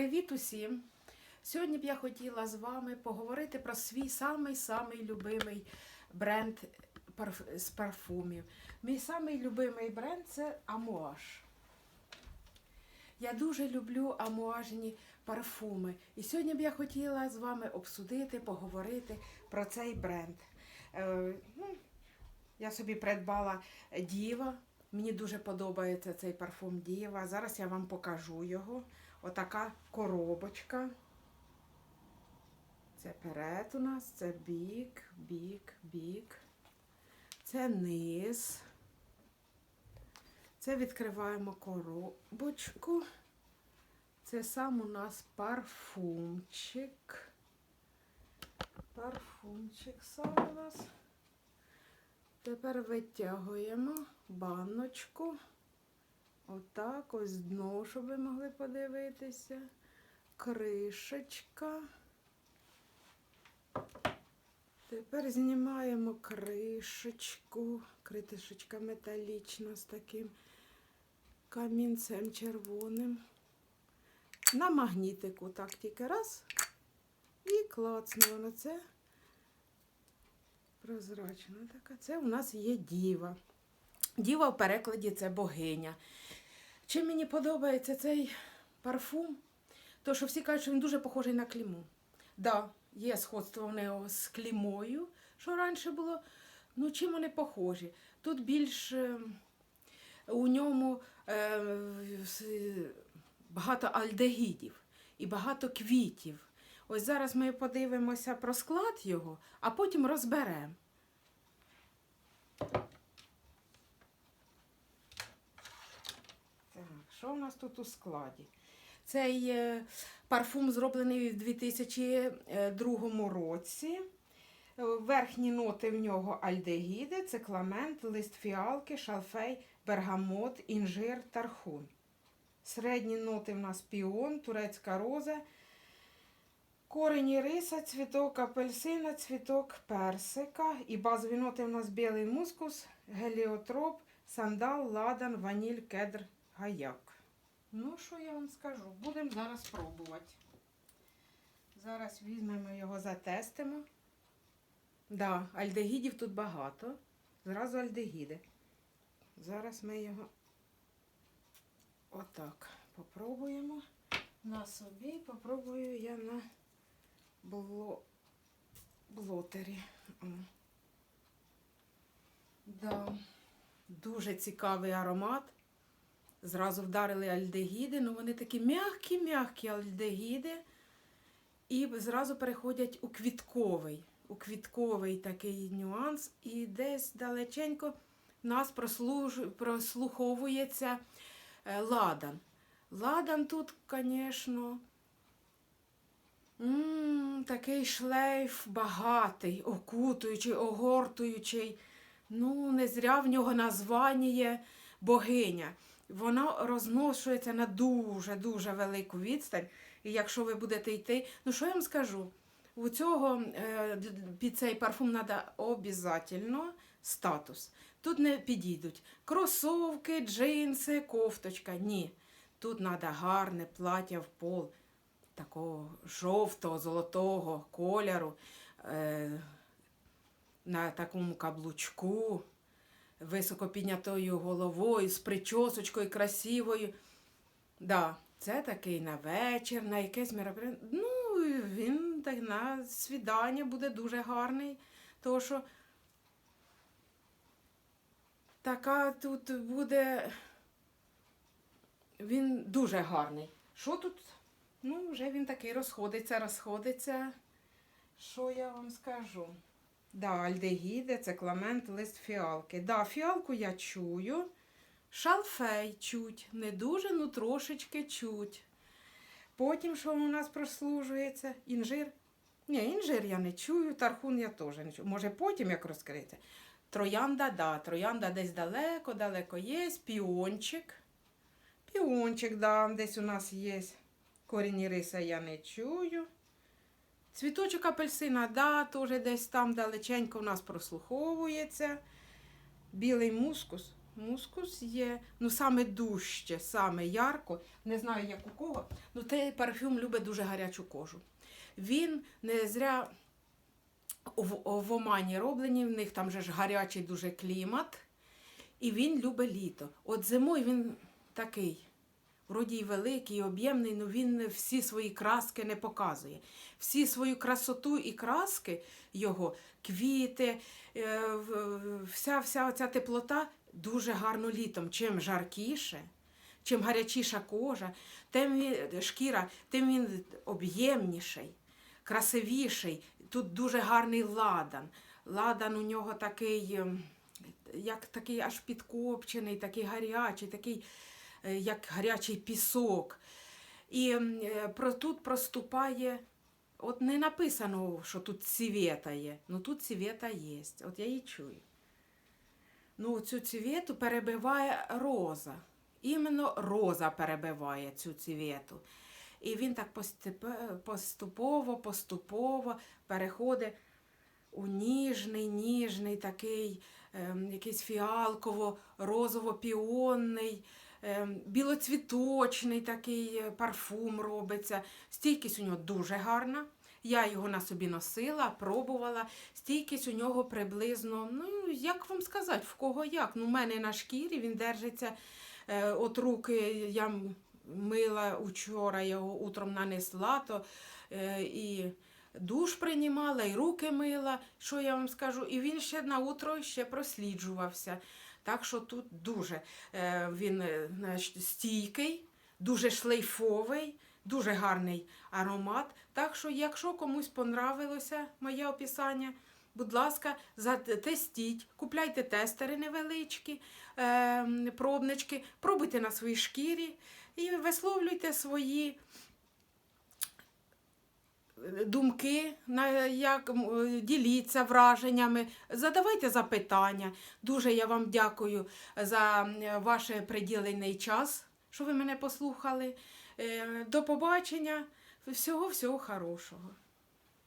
Привіт усім! Сьогодні б я хотіла з вами поговорити про свій самий-самий любимий бренд з парфумів. Мій самий любимий бренд це Амуаж. Я дуже люблю амуажні парфуми. І сьогодні б я хотіла з вами обсудити, поговорити про цей бренд. Е, ну, я собі придбала Діва. Мені дуже подобається цей парфум Діва. Зараз я вам покажу його. Отака коробочка. Це перед у нас, це бік, бік, бік. Це низ. Це відкриваємо коробочку. Це сам у нас парфумчик. Парфумчик сам у нас. Тепер витягуємо баночку. Отак, ось дно, щоб ви могли подивитися. Кришечка. Тепер знімаємо кришечку. Кришечка металічна з таким камінцем червоним. На магнітику так тільки раз. І клацнуло на це. Прозрачна така. Це у нас є діва. Діва в перекладі це богиня. Чим мені подобається цей парфум? То, що всі кажуть, що він дуже похожий на кліму. Да, є сходство в нього з клімою, що раніше було. Ну, чим вони похожі? Тут більш е, у ньому е, багато альдегідів і багато квітів. Ось зараз ми подивимося про склад його, а потім розберемо. Так, що у нас тут у складі? Цей е, парфум зроблений в 2002 році. Е, Верхні ноти в нього альдегіди, цикламент, лист фіалки, шалфей, бергамот, інжир, тархун. Середні ноти в нас піон, турецька роза, корені риса, цвіток апельсина, цвіток персика. І базові ноти в нас білий мускус, геліотроп, сандал, ладан, ваніль, кедр, гаяк. Ну, що я вам скажу? Будемо зараз пробувати. Зараз візьмемо його, затестимо. Да, альдегідів тут багато. Зразу альдегіди. Зараз ми його отак попробуємо на собі. Попробую я на бло... блотері. Да. Дуже цікавий аромат. Зразу вдарили альдегіди, ну вони такі м'які-м'які альдегіди. І зразу переходять у квітковий. У квітковий такий нюанс. І десь далеченько нас прослуж... прослуховується е, ладан. Ладан тут, звісно, м, такий шлейф багатий, окутуючий, огортуючий. Ну, не зря в нього названня богиня. Воно розношується на дуже-дуже велику відстань. І якщо ви будете йти, ну що я вам скажу? У цього е, під цей парфум треба обов'язково статус. Тут не підійдуть кросовки, джинси, кофточка. Ні. Тут треба гарне плаття в пол, такого жовтого, золотого кольору, е, на такому каблучку, високо піднятою головою, з причосочкою красивою. Да, це такий на вечір, на якесь мероприятие. Ну, він так на свідання буде дуже гарний. Тому що така тут буде. Він дуже гарний. Що тут? Ну, вже він такий розходиться, розходиться. Що я вам скажу? Да, альдегіди, це кламент, лист фіалки. Да, фіалку я чую. Шалфей чуть. Не дуже, ну трошечки чуть. Потім, що у нас прослужується? Інжир. Ні, інжир я не чую, тархун я теж не чую. Може, потім як розкрити. Троянда, да, троянда десь далеко, далеко є. Піончик. Піончик, да, десь у нас є. Корінь риса я не чую. Цвіточок апельсина, да, теж десь там далеченько у нас прослуховується. Білий мускус. Мускус є, ну саме дужче, саме ярко. Не знаю, як у кого. Ну, цей парфюм любить дуже гарячу кожу. Він не зря в, в Омані роблені, в них там же ж гарячий дуже клімат. І він любить літо. От зимою він такий, вроді й великий, об'ємний, але він всі свої краски не показує. Всі свою красоту і краски його, квіти, е, вся, вся оця теплота дуже гарно літом. Чим жаркіше, чим гарячіша кожа, тим він, шкіра, тим він об'ємніший, красивіший. Тут дуже гарний ладан. Ладан у нього такий, ем, як такий аж підкопчений, такий гарячий, такий, як гарячий пісок. І е, тут проступає. От не написано, що тут цвіта є. Ну тут цвіта є. От я її чую. Ну, цю цвіту перебиває роза. Іменно роза перебиває цю цвіту. І він так поступово, поступово переходить у ніжний, ніжний такий, якийсь фіалково-розово-піонний, ем, білоцвіточний такий е, парфум робиться. Стійкість у нього дуже гарна. Я його на собі носила, пробувала. Стійкість у нього приблизно, ну як вам сказати, в кого як. Ну, у мене на шкірі він держиться е, от руки. Я мила учора його утром нанесла, то е, і душ приймала, і руки мила, що я вам скажу. І він ще на утро ще просліджувався. Так що тут дуже е, він е, стійкий, дуже шлейфовий, дуже гарний аромат. Так що, якщо комусь понравилося моє описання, будь ласка, затестіть, купляйте тестери невеличкі, е, пробнички, пробуйте на своїй шкірі і висловлюйте свої думки, як е, діліться враженнями, задавайте запитання. Дуже я вам дякую за е, ваш приділений час, що ви мене послухали. Е, До побачення. Всього всього хорошого.